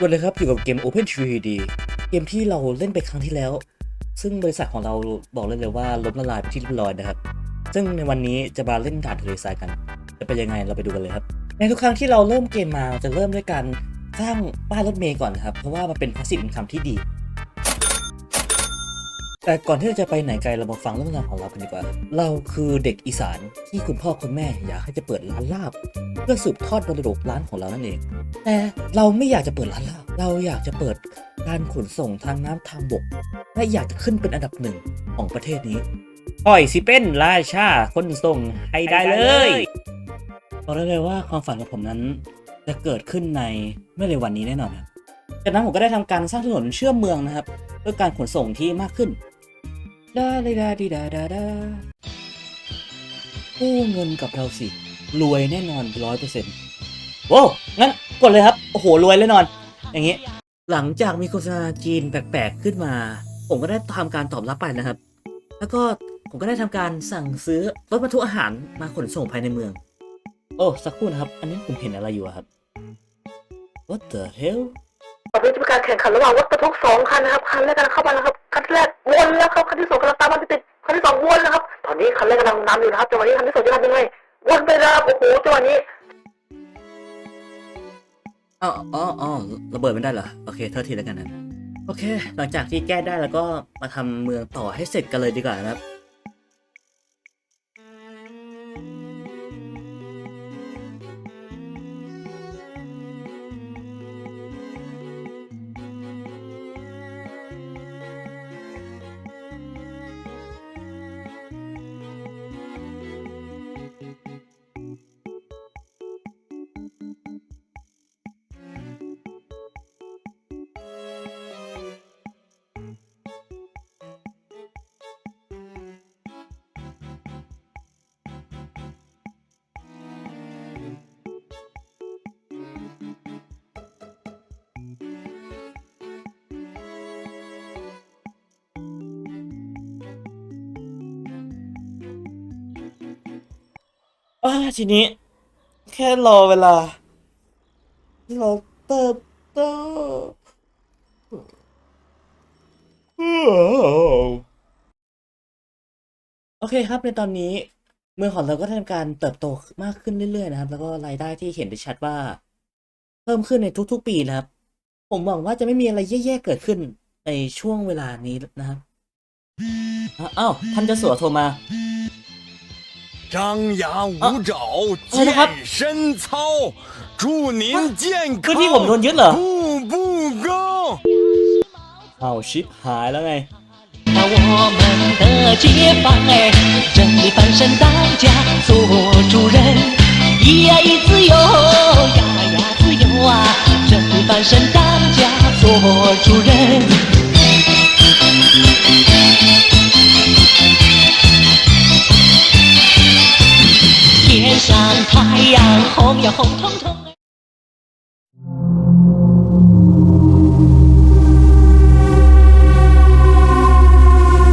วันเลยครับอยู่กับเกม Open 3D เกมที่เราเล่นไปครั้งที่แล้ว ซึ่งบริษัทของเราบอกเลยเลยว่าล้มละลายไปที่เรียบร้อยนะครับ ซึ่งในวันนี้จะมาเล่นด่านทะเลทรายกัน จะเป็นยังไงเราไปดูกันเลยครับ ในทุกครั้งที่เราเริ่มเกมมาเราจะเริ่มด้วยการสร้างป้ายรถเมย์ก่อนนะครับ เพราะว่ามันเป็นพาสซีฟอินคัมที่ดี แต่ก่อนที่เราจะไปไหนไกลเรามาฟังเรื่องราวของเรากันดีกว่า เราคือเด็กอีสานที่คุณพ่อคุณแม่อยากให้จะเปิดร้านลาบ เพื่อสืบทอดมรดกร้านของเรานั่นเอง แต่เราไม่อยากจะเปิดร้านลาบ เราอยากจะเปิดการขนส่งทางน้ำทางบก และอยากจะขึ้นเป็นอันดับหนึ่งของประเทศนี้ปล่อยสิเป็นราชาขนส่งให้ได้เลยบอกได้เลยว่าความฝันของผมนั้นจะเกิดขึ้นในไม่เร็ววันนี้แน่นอนครับจากนั้นผมก็ได้ทำการสร้างถนนเชื่อมเมืองนะครับ เพื่อการขนส่งที่มากขึ้น ดาดาดาดีดาดาดากู้เงินกับเราสิ รวยแน่นอนร้อยเปอร์เซ็นต์โว้งั้นกดเลยครับ โอ้โห รวยแน่นอน อย่างนี้ หลังจากมีโฆษณาจีนแปลกๆ ขึ้นมา ผมก็ได้ทำการตอบรับไปนะครับ แล้วก็ผมก็ได้ทำการสั่งซื้อรถบรรทุกอาหารมาขนส่งภายในเมือง โอ้ สักครู่นะครับ อันนี้ผมเห็นอะไรอยู่ครับ What the hell ตอนนี้จะมีการแข่งขันระหว่างรถบรรทุกสองคันนะครับคันแรกกำลังเข้ามาแล้วครับคันแรกวนแล้วครับคันที่สองกำลังตามมาติดๆคันที่สองวนแล้วครับ ตอนนี้คันแรกกำลังนำอยู่นะครับจังหวะนี้คันที่สองจะทำยังไงวนไปแล้วครับโอ้โหจังหวะนี้อ๋ออ๋ออ๋อระเบิดไม่ได้เหรอ โอเคเท่าทีแล้วกันนะ โอเค หลังจากที่แก้ได้แล้วก็มาทำเมืองต่อให้เสร็จกันเลยดีกว่านะครับ อ่าทีนี้ แค่รอเวลาที่เราเติบโตโอเคครับในตอนนี้เมืองของเราก็ทำการเติบโตมากขึ้นเรื่อยๆนะครับ แล้วก็รายได้ที่เห็นได้ชัดว่า เพิ่มขึ้นในทุกๆปีนะครับ ผมหวังว่าจะไม่มีอะไรแย่ๆเกิดขึ้นในช่วงเวลานี้นะครับอ้าวท่านเจะสัวโทรมา 张牙舞爪健身操，祝您健康。步步高。好，戏来了哎。那我们的街坊哎，这里翻身当家做主人。咿呀咿，自由，呀呀自由啊。这里翻身当家做主人。红呀红彤彤。